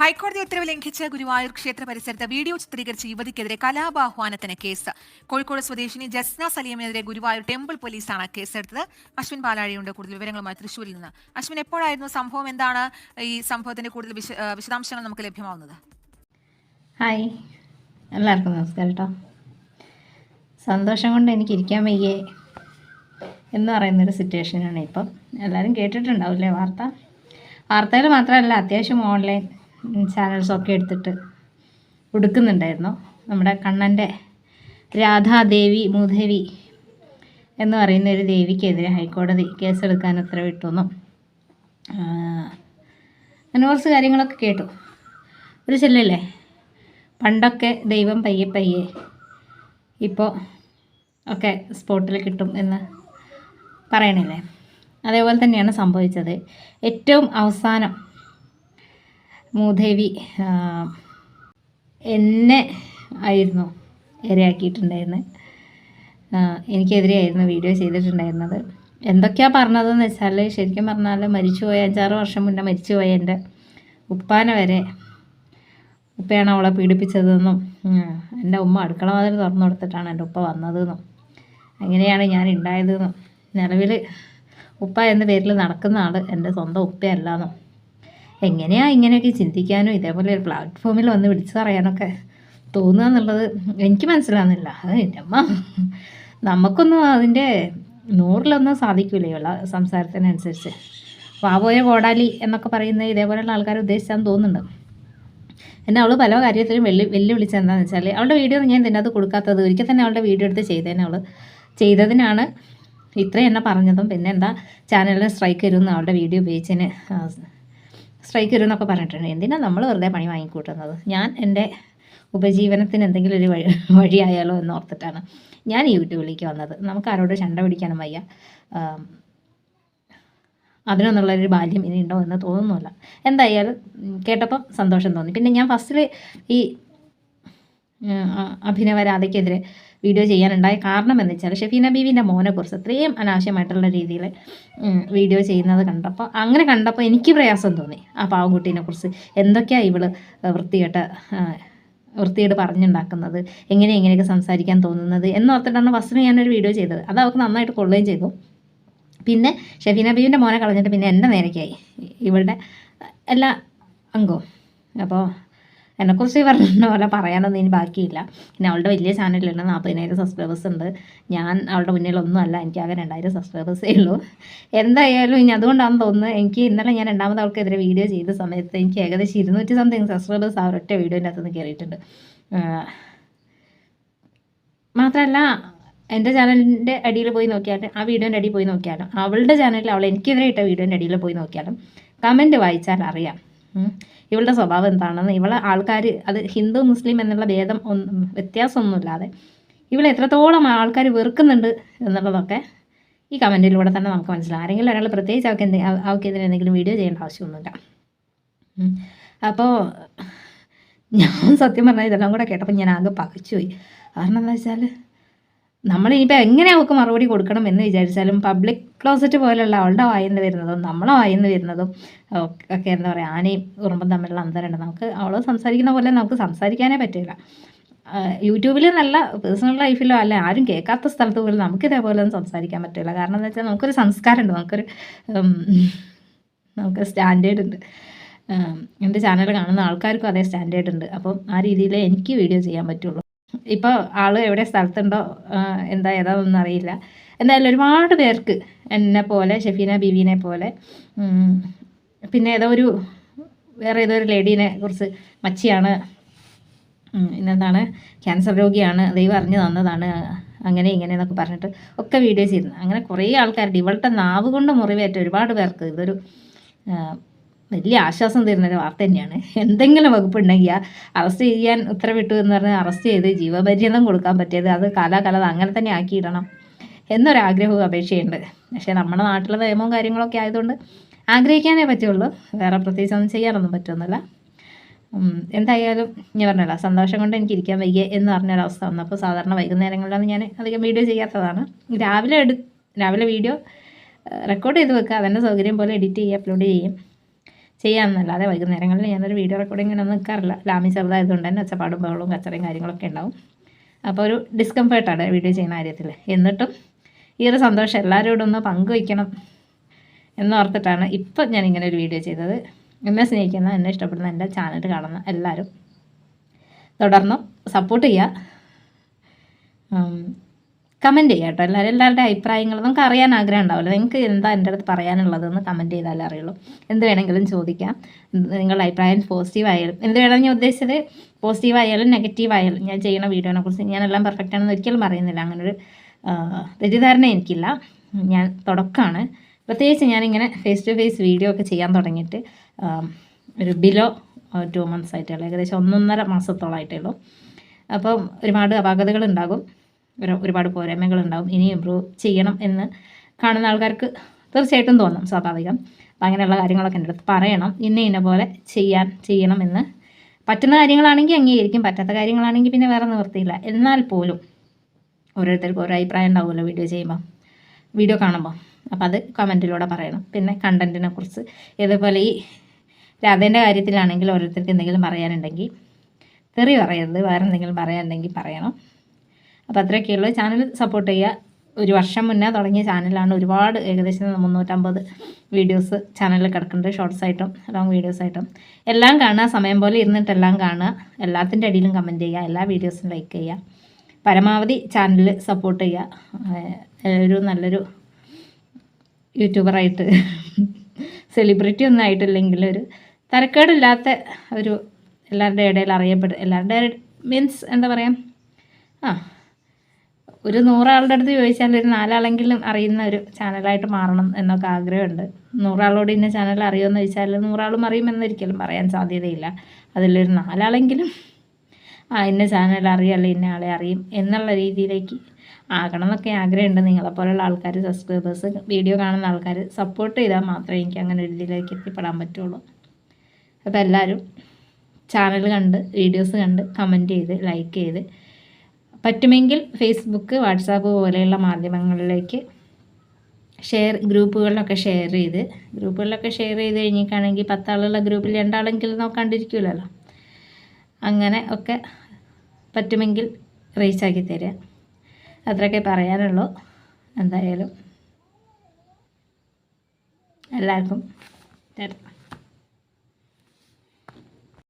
ഹൈക്കോടതി ഉത്തരവ് ലംഘിച്ച് ഗുരുവായൂർ ക്ഷേത്ര പരിസരത്ത് വീഡിയോ ചിത്രീകരിച്ച യുവതിക്കെതിരെ കലാപാഹ്വാനത്തിന് കേസ്. കോഴിക്കോട് സ്വദേശിനി ജസ്ന സലീമിനെതിരെ ഗുരുവായൂർ ടെമ്പിൾ പോലീസാണ് കേസെടുത്തത്. അശ്വിൻ പാലാഴിയുണ്ട് കൂടുതൽ വിവരങ്ങളുമായി തൃശ്ശൂരിൽ നിന്ന്. അശ്വിൻ എപ്പോഴായിരുന്നു സംഭവം? എന്താണ് ഈ സംഭവത്തിന്റെ കൂടുതൽ വിശദാംശങ്ങൾ നമുക്ക് ലഭ്യമാവുന്നത്? ഹായ്. എല്ലാവർക്കും നമസ്കാരം കേട്ടോ സന്തോഷം കൊണ്ട് എനിക്ക് ഇരിക്കാൻ വയ്യേ എന്ന് പറയുന്നൊരു സിറ്റുവേഷനാണ് ഇപ്പം. എല്ലാവരും കേട്ടിട്ടുണ്ടാവില്ലേ വാർത്ത? വാർത്തയിൽ മാത്രമല്ല അത്യാവശ്യം ഓൺലൈൻ ചാനൽസൊക്കെ എടുത്തിട്ട് കൊടുക്കുന്നുണ്ടായിരുന്നു നമ്മുടെ കണ്ണന്റെ രാധാദേവി മൂദേവി എന്ന് പറയുന്ന ഒരു ദേവിക്കെതിരെ ഹൈക്കോടതി കേസെടുക്കാൻ ഉത്തരവിട്ടുവെന്നും ആ, അങ്ങനെ കുറച്ച് കാര്യങ്ങളൊക്കെ കേട്ടു. ഒരു ചെല്ലല്ലേ? പണ്ടൊക്കെ ദൈവം പയ്യെ പയ്യെ ഇപ്പോൾ ഒക്കെ സ്പോട്ടിൽ കിട്ടും എന്ന് പറയണില്ലേ? അതേപോലെ തന്നെയാണ് സംഭവിച്ചത്. ഏറ്റവും അവസാനം മൂദേവി എന്നെ ആയിരുന്നു ഇരയാക്കിയിട്ടുണ്ടായിരുന്നത് എനിക്കെതിരെയായിരുന്നു വീഡിയോ ചെയ്തിട്ടുണ്ടായിരുന്നത്. എന്തൊക്കെയാണ് പറഞ്ഞതെന്ന് വെച്ചാൽ ശരിക്കും പറഞ്ഞാൽ മരിച്ചുപോയ അഞ്ചാറ് വർഷം മുന്നേ മരിച്ചുപോയ എന്റെ ഉപ്പാന വരെ ഉപ്പയാണ് അവളെ പീഡിപ്പിച്ചതെന്നും എന്റെ ഉമ്മ അടുക്കള വാതിൽ തുറന്നു കൊടുത്തിട്ടാണ് എന്റെ ഉപ്പ വന്നതെന്നും അങ്ങനെയാണ് ഞാൻ ഉണ്ടായതെന്നും. നിലവിൽ ഉപ്പ എന്ന പേരിൽ നടക്കുന്ന ആൾ എന്റെ സ്വന്തം ഉപ്പയല്ലാന്നും എങ്ങനെയാണ് ഇങ്ങനെയൊക്കെ ചിന്തിക്കാനും ഇതേപോലെ ഒരു പ്ലാറ്റ്ഫോമിൽ വന്ന് വിളിച്ചു പറയാനൊക്കെ തോന്നുക എന്നുള്ളത് എനിക്ക് മനസ്സിലാകുന്നില്ല അത് എന്റെ അമ്മ. നമുക്കൊന്നും അതിന്റെ നൂറിലൊന്നും സാധിക്കില്ല സംസാരത്തിനനുസരിച്ച്. വാവോയെ കോടാലി എന്നൊക്കെ പറയുന്ന ഇതേപോലെയുള്ള ആൾക്കാരെ ഉദ്ദേശിച്ചാന്ന് തോന്നുന്നുണ്ട്. എന്നെ അവൾ പല കാര്യത്തിലും വെല്ലു വെല്ലുവിളിച്ചത് എന്താണെന്ന് വെച്ചാൽ അവളുടെ വീഡിയോ ഞാൻ ഞാൻ ഇതിനകത്ത് കൊടുക്കാത്തത് ഒരിക്കൽ തന്നെ അവളുടെ വീഡിയോ എടുത്ത് ചെയ്തേനെ അവൾ ചെയ്തതിനാണ് ഇത്രയും എന്നെ പറഞ്ഞതും. പിന്നെ എന്താ ചാനലിന് സ്ട്രൈക്ക് വരുമെന്ന് അവളുടെ വീഡിയോ ഉപയോഗിച്ചതിന് സ്ട്രൈക്ക് വരും എന്നൊക്കെ പറഞ്ഞിട്ടുണ്ട്. എന്തിനാണ് നമ്മൾ വെറുതെ പണി വാങ്ങിക്കൂട്ടുന്നത്? ഞാൻ എന്റെ ഉപജീവനത്തിന് എന്തെങ്കിലും ഒരു വഴി വഴിയായാലോ എന്ന് ഓർത്തിട്ടാണ് ഞാൻ യൂട്യൂബിലേക്ക് വന്നത്. നമുക്ക് ആരോട് ചണ്ട പിടിക്കാനും വയ്യ. അതിനൊന്നുള്ള അതിനൊന്നുള്ളൊരു ബാല്യം ഇനി ഉണ്ടോ എന്ന് തോന്നുന്നില്ല. എന്തായാലും കേട്ടപ്പം സന്തോഷം തോന്നി. പിന്നെ ഞാൻ ഫസ്റ്റിൽ ഈ അഭിനവരാധയ്ക്കെതിരെ വീഡിയോ ചെയ്യാനുണ്ടായ കാരണം എന്ന് വെച്ചാൽ ഷെഫീന ബീവിന്റെ മോനെക്കുറിച്ച് അത്രയും അനാവശ്യമായിട്ടുള്ള രീതിയിൽ വീഡിയോ ചെയ്യുന്നത് കണ്ടപ്പോൾ അങ്ങനെ കണ്ടപ്പോൾ എനിക്ക് പ്രയാസം തോന്നി. ആ പാവംകുട്ടീനെക്കുറിച്ച് എന്തൊക്കെയാണ് ഇവൾ വൃത്തികെട്ട വൃത്തിയോട് പറഞ്ഞുണ്ടാക്കുന്നത് എങ്ങനെ എങ്ങനെയൊക്കെ സംസാരിക്കാൻ തോന്നുന്നത് എന്നോർത്തിട്ടാണ് ഫസ്റ്റിന് ഞാനൊരു വീഡിയോ ചെയ്തത്. അത് അവർക്ക് നന്നായിട്ട് കൊള്ളുകയും ചെയ്തു. പിന്നെ ഷെഫീന ബീവിന്റെ മോനെ കളഞ്ഞിട്ട് പിന്നെ എന്റെ നേരക്കായി. ഇവളുടെ എല്ലാ അംഗവും. അപ്പോൾ എന്നെക്കുറിച്ച് പറഞ്ഞ പോലെ പറയാനൊന്നും ഇനി ബാക്കിയില്ല. പിന്നെ അവളുടെ വലിയ ചാനലുണ്ട് നാൽപ്പതിനായിരം സബ്സ്ക്രൈബേഴ്സ് ഉണ്ട്. ഞാൻ അവളുടെ മുന്നിലൊന്നും അല്ല എനിക്ക് ആകെ രണ്ടായിരം സബ്സ്ക്രൈബേഴ്സേ ഉള്ളൂ. എന്തായാലും ഇനി അതുകൊണ്ടാണെന്ന് തോന്നുന്നത് എനിക്ക് ഇന്നലെ ഞാൻ രണ്ടാമത് അവൾക്കെതിരെ വീഡിയോ ചെയ്ത സമയത്ത് എനിക്ക് ഏകദേശം ഇരുന്നൂറ്റി സംതിങ് സബ്സ്ക്രൈബേഴ്സ് ആ ഒരൊറ്റ വീഡിയോന്റെ അകത്തുനിന്ന് കയറിയിട്ടുണ്ട് മാത്രമല്ല എന്റെ ചാനലിന്റെ അടിയിൽ പോയി നോക്കിയാലും ആ വീഡിയോന്റെ അടിയിൽ പോയി നോക്കിയാലും അവളുടെ ചാനലിൽ അവൾ എനിക്കെതിരെ ഇട്ട വീഡിയോന്റെ അടിയിൽ പോയി നോക്കിയാലും കമന്റ് വായിച്ചാൽ അറിയാം. ഇവളുടെ സ്വഭാവം എന്താണെന്ന് ഇവളെ ആൾക്കാർ അത് ഹിന്ദു മുസ്ലിം എന്നുള്ള ഭേദം ഒന്നും വ്യത്യാസമൊന്നുമില്ലാതെ ഇവളെ എത്രത്തോളം ആൾക്കാർ വെറുക്കുന്നുണ്ട് എന്നുള്ളതൊക്കെ ഈ കമന്റിലൂടെ തന്നെ നമുക്ക് മനസ്സിലാവും ആരെങ്കിലും ഒരാൾ പ്രത്യേകിച്ച് അവൾക്ക് എന്തെങ്കിലും അവൾക്കെതിരെ എന്തെങ്കിലും വീഡിയോ ചെയ്യേണ്ട ആവശ്യമൊന്നുമില്ല. അപ്പോൾ ഞാൻ സത്യം പറഞ്ഞാൽ ഇതെല്ലാം കൂടെ കേട്ടപ്പോൾ ഞാൻ ആകെ പകച്ചുപോയി. കാരണം എന്താ വെച്ചാൽ നമ്മളിനിയിപ്പോൾ എങ്ങനെ അവൾക്ക് മറുപടി കൊടുക്കണം എന്ന് വിചാരിച്ചാലും പബ്ലിക് ക്ലോസറ്റ് പോലെയുള്ള അവളുടെ വായിന്ന് വരുന്നതും നമ്മളെ വായിന്ന് വരുന്നതും ഒക്കെ എന്താ പറയുക ആനയും ഉറുമ്പും തമ്മിലുള്ള അന്തരമുണ്ട്. നമുക്ക് അവൾ സംസാരിക്കുന്ന പോലെ നമുക്ക് സംസാരിക്കാനേ പറ്റില്ല യൂട്യൂബിൽ നല്ല പേഴ്സണൽ ലൈഫിലോ അല്ല ആരും കേൾക്കാത്ത സ്ഥലത്ത് പോലും നമുക്ക് ഇതേപോലെ ഒന്നും സംസാരിക്കാൻ പറ്റില്ല കാരണം എന്താ വെച്ചാൽ നമുക്കൊരു സംസ്കാരമുണ്ട്. നമുക്കൊരു നമുക്ക് സ്റ്റാൻഡേർഡ് ഉണ്ട്. എന്റെ ചാനൽ കാണുന്ന ആൾക്കാർക്കും അതേ സ്റ്റാൻഡേർഡ് ഉണ്ട്. അപ്പം ആ രീതിയിൽ എനിക്ക് വീഡിയോ ചെയ്യാൻ പറ്റുള്ളൂ. ഇപ്പോൾ ആൾ എവിടെ സ്ഥലത്തുണ്ടോ എന്താ ഏതാണെന്നൊന്നും അറിയില്ല. എന്തായാലും ഒരുപാട് പേർക്ക് എന്നെ പോലെ ഷെഫീന ബീവിനെ പോലെ പിന്നെ ഏതോ ഒരു വേറെ ഏതോ ഒരു ലേഡീനെ കുറിച്ച് മച്ചിയാണ് ഇന്നെന്താണ് ക്യാൻസർ രോഗിയാണ് ദൈവം അറിഞ്ഞു തന്നതാണ് അങ്ങനെ ഇങ്ങനെ എന്നൊക്കെ പറഞ്ഞിട്ട് ഒക്കെ വീഡിയോസ് ചെയ്യുന്നു അങ്ങനെ കുറേ ആൾക്കാരുണ്ട്. ഇവളുടെ നാവ് കൊണ്ട് മുറിവേറ്റ ഒരുപാട് പേർക്ക് ഇതൊരു വലിയ ആശ്വാസം തരുന്ന ഒരു വാർത്ത തന്നെയാണ്. എന്തെങ്കിലും വകുപ്പ് ഉണ്ടെങ്കിൽ അറസ്റ്റ് ചെയ്യാൻ ഉത്തരവിട്ടു എന്ന് പറഞ്ഞാൽ അറസ്റ്റ് ചെയ്ത് ജീവപര്യന്തം കൊടുക്കാൻ പറ്റിയത് അത് കാലാകാലം അങ്ങനെ തന്നെ ആക്കിയിടണം എന്നൊരാഗ്രഹവും അപേക്ഷയുണ്ട്. പക്ഷേ നമ്മുടെ നാട്ടിലെ നിയമവും കാര്യങ്ങളൊക്കെ ആയതുകൊണ്ട് ആഗ്രഹിക്കാനേ പറ്റുള്ളൂ. വേറെ പ്രത്യേകിച്ച് ഒന്നും ചെയ്യാനൊന്നും പറ്റുന്നില്ല. എന്തായാലും ഞാൻ പറഞ്ഞല്ലോ സന്തോഷം കൊണ്ട് എനിക്ക് ഇരിക്കാൻ വയ്യ എന്ന് പറഞ്ഞൊരവസ്ഥ വന്നപ്പോൾ സാധാരണ വൈകുന്നേരങ്ങളിലാണ് ഞാൻ അധികം വീഡിയോ ചെയ്യാത്തതാണ്. രാവിലെ എടു രാവിലെ വീഡിയോ റെക്കോർഡ് ചെയ്ത് വെക്കുക. അതിന്റെ സൗകര്യം പോലെ എഡിറ്റ് ചെയ്യുക അപ്ലോഡ് ചെയ്യും ചെയ്യാമെന്നല്ലാതെ വൈകുന്നേരങ്ങളിൽ ഞാനൊരു വീഡിയോ റെക്കോർഡിംഗ് ഇങ്ങനെ നിൽക്കാറില്ല ലാമി ചെറുതായതുകൊണ്ട് തന്നെ ഒച്ചപ്പാടും ബഹളവും കച്ചറയും കാര്യങ്ങളൊക്കെ ഉണ്ടാവും. അപ്പോൾ ഒരു ഡിസ്കംഫേർട്ടാണ് വീഡിയോ ചെയ്യുന്ന കാര്യത്തിൽ എന്നിട്ടും ഈ ഒരു സന്തോഷം എല്ലാവരോടും ഒന്ന് പങ്കുവയ്ക്കണം എന്നോർത്തിട്ടാണ് ഇപ്പം ഞാൻ ഇങ്ങനെ ഒരു വീഡിയോ ചെയ്തത്. എന്നെ സ്നേഹിക്കുന്ന എന്നെ ഇഷ്ടപ്പെടുന്ന എന്റെ ചാനൽ കാണുന്ന എല്ലാവരും തുടർന്നും സപ്പോർട്ട് ചെയ്യുക കമന്റ് ചെയ്യാം കേട്ടോ എല്ലാവരും എല്ലാവരുടെ അഭിപ്രായങ്ങൾ നമുക്ക് അറിയാൻ ആഗ്രഹം ഉണ്ടാവില്ല നിങ്ങൾക്ക് എന്താ എന്റെ അടുത്ത് പറയാനുള്ളതെന്ന് കമന്റ് ചെയ്താലേ അറിയുള്ളൂ. എന്ത് വേണമെങ്കിലും ചോദിക്കാം. നിങ്ങളുടെ അഭിപ്രായം പോസിറ്റീവ് ആയാലും എന്ത് വേണമെന്ന് ഞാൻ ഉദ്ദേശിച്ചത് പോസിറ്റീവ് ആയാലും നെഗറ്റീവ് ആയാലും ഞാൻ ചെയ്യുന്ന വീഡിയോനെ കുറിച്ച് ഞാനെല്ലാം പെർഫെക്റ്റ് ആണെന്ന് ഒരിക്കലും പറയുന്നില്ല. അങ്ങനൊരു തെറ്റിദ്ധാരണ എനിക്കില്ല. ഞാൻ തുടക്കമാണ്. പ്രത്യേകിച്ച് ഞാനിങ്ങനെ ഫേസ് ടു ഫേസ് വീഡിയോ ഒക്കെ ചെയ്യാൻ തുടങ്ങിയിട്ട് ഒരു ബിലോ ടു മന്ത്സ് ആയിട്ടുള്ളൂ ഏകദേശം ഒന്നൊന്നര മാസത്തോളമായിട്ടേ ഉള്ളൂ. അപ്പം ഒരുപാട് അപാകതകൾ ഉണ്ടാകും. ഒരുപാട് പോരായ്മകൾ ഉണ്ടാകും ഇനി ഇമ്പ്രൂവ് ചെയ്യണം എന്ന് കാണുന്ന ആൾക്കാർക്ക് തീർച്ചയായിട്ടും തോന്നും സ്വാഭാവികം. അപ്പം അങ്ങനെയുള്ള കാര്യങ്ങളൊക്കെ എന്റെ അടുത്ത് പറയണം. ഇന്ന ഇന്ന പോലെ ചെയ്യാൻ ചെയ്യണം എന്ന്. പറ്റുന്ന കാര്യങ്ങളാണെങ്കിൽ അംഗീകരിക്കും. പറ്റാത്ത കാര്യങ്ങളാണെങ്കിൽ പിന്നെ വേറെ നിവർത്തിയില്ല എന്നാൽ പോലും ഓരോരുത്തർക്കും ഓരോ അഭിപ്രായം ഉണ്ടാവുമല്ലോ വീഡിയോ ചെയ്യുമ്പോൾ വീഡിയോ കാണുമ്പോൾ അപ്പം അത് കമന്റിലൂടെ പറയണം. പിന്നെ കണ്ടന്റിനെ കുറിച്ച്. ഇതേപോലെ ഈ രാധേന്റെ കാര്യത്തിലാണെങ്കിൽ ഓരോരുത്തർക്ക് എന്തെങ്കിലും പറയാനുണ്ടെങ്കിൽ തെറി പറയരുത്. വേറെ എന്തെങ്കിലും പറയാനുണ്ടെങ്കിൽ പറയണം. അപ്പോൾ അത്രയൊക്കെയുള്ളൂ ചാനൽ സപ്പോർട്ട് ചെയ്യുക. ഒരു വർഷം മുന്നേ തുടങ്ങിയ ചാനലാണ് ഒരുപാട് ഏകദേശം മുന്നൂറ്റമ്പത് വീഡിയോസ് ചാനലിൽ കിടക്കുന്നുണ്ട്. ഷോർട്സ് ആയിട്ടും ലോങ് വീഡിയോസ് ആയിട്ടും. എല്ലാം കാണുക. സമയം പോലെ ഇരുന്നിട്ട് എല്ലാം കാണുക. എല്ലാത്തിന്റെ അടിയിലും കമന്റ് ചെയ്യുക. എല്ലാ വീഡിയോസും ലൈക്ക് ചെയ്യുക. പരമാവധി ചാനൽ സപ്പോർട്ട് ചെയ്യുക. ഒരു നല്ലൊരു യൂട്യൂബറായിട്ട് സെലിബ്രിറ്റി ഒന്നും ആയിട്ടില്ലെങ്കിൽ ഒരു തരക്കേടില്ലാത്ത ഒരു എല്ലാവരുടെ ഇടയിൽ അറിയപ്പെടും എല്ലാവരുടെ മീൻസ് എന്താ പറയുക ആ ഒരു നൂറാളുടെ അടുത്ത് ചോദിച്ചാൽ ഒരു നാലാളെങ്കിലും അറിയുന്ന ഒരു ചാനലായിട്ട് മാറണം എന്നൊക്കെ ആഗ്രഹമുണ്ട്. നൂറാളോട് ഇന്ന ചാനൽ അറിയുമെന്ന് ചോദിച്ചാൽ നൂറാളും അറിയുമെന്നൊരിക്കലും പറയാൻ സാധ്യതയില്ല. അതിലൊരു നാലാളെങ്കിലും ആ ഇന്ന ചാനൽ അറിയാമല്ലോ ഇന്ന ആളെ അറിയും എന്നുള്ള രീതിയിലേക്ക് ആകണം എന്നൊക്കെ ആഗ്രഹമുണ്ട്. നിങ്ങളെപ്പോലുള്ള ആൾക്കാർ സബ്സ്ക്രൈബേഴ്സ് വീഡിയോ കാണുന്ന ആൾക്കാർ സപ്പോർട്ട് ചെയ്താൽ മാത്രമേ എനിക്ക് അങ്ങനെ ഒരു ഇതിലേക്ക് എത്തിപ്പെടാൻ പറ്റുള്ളൂ. അപ്പോൾ എല്ലാവരും ചാനൽ കണ്ട് വീഡിയോസ് കണ്ട് കമന്റ് ചെയ്ത് ലൈക്ക് ചെയ്ത് പറ്റുമെങ്കിൽ ഫേസ്ബുക്ക് വാട്സാപ്പ് പോലെയുള്ള മാധ്യമങ്ങളിലേക്ക് ഷെയർ ഗ്രൂപ്പുകളിലൊക്കെ ഷെയർ ചെയ്ത് ഗ്രൂപ്പുകളിലൊക്കെ ഷെയർ ചെയ്ത് കഴിഞ്ഞിട്ടാണെങ്കിൽ പത്താളുള്ള ഗ്രൂപ്പിൽ രണ്ടാളെങ്കിലും നോക്കാണ്ടിരിക്കില്ലല്ലോ അങ്ങനെ ഒക്കെ പറ്റുമെങ്കിൽ റീച്ചാക്കി തരിക അത്രയൊക്കെ പറയാനുള്ളൂ. എന്തായാലും എല്ലാവർക്കും തരാം.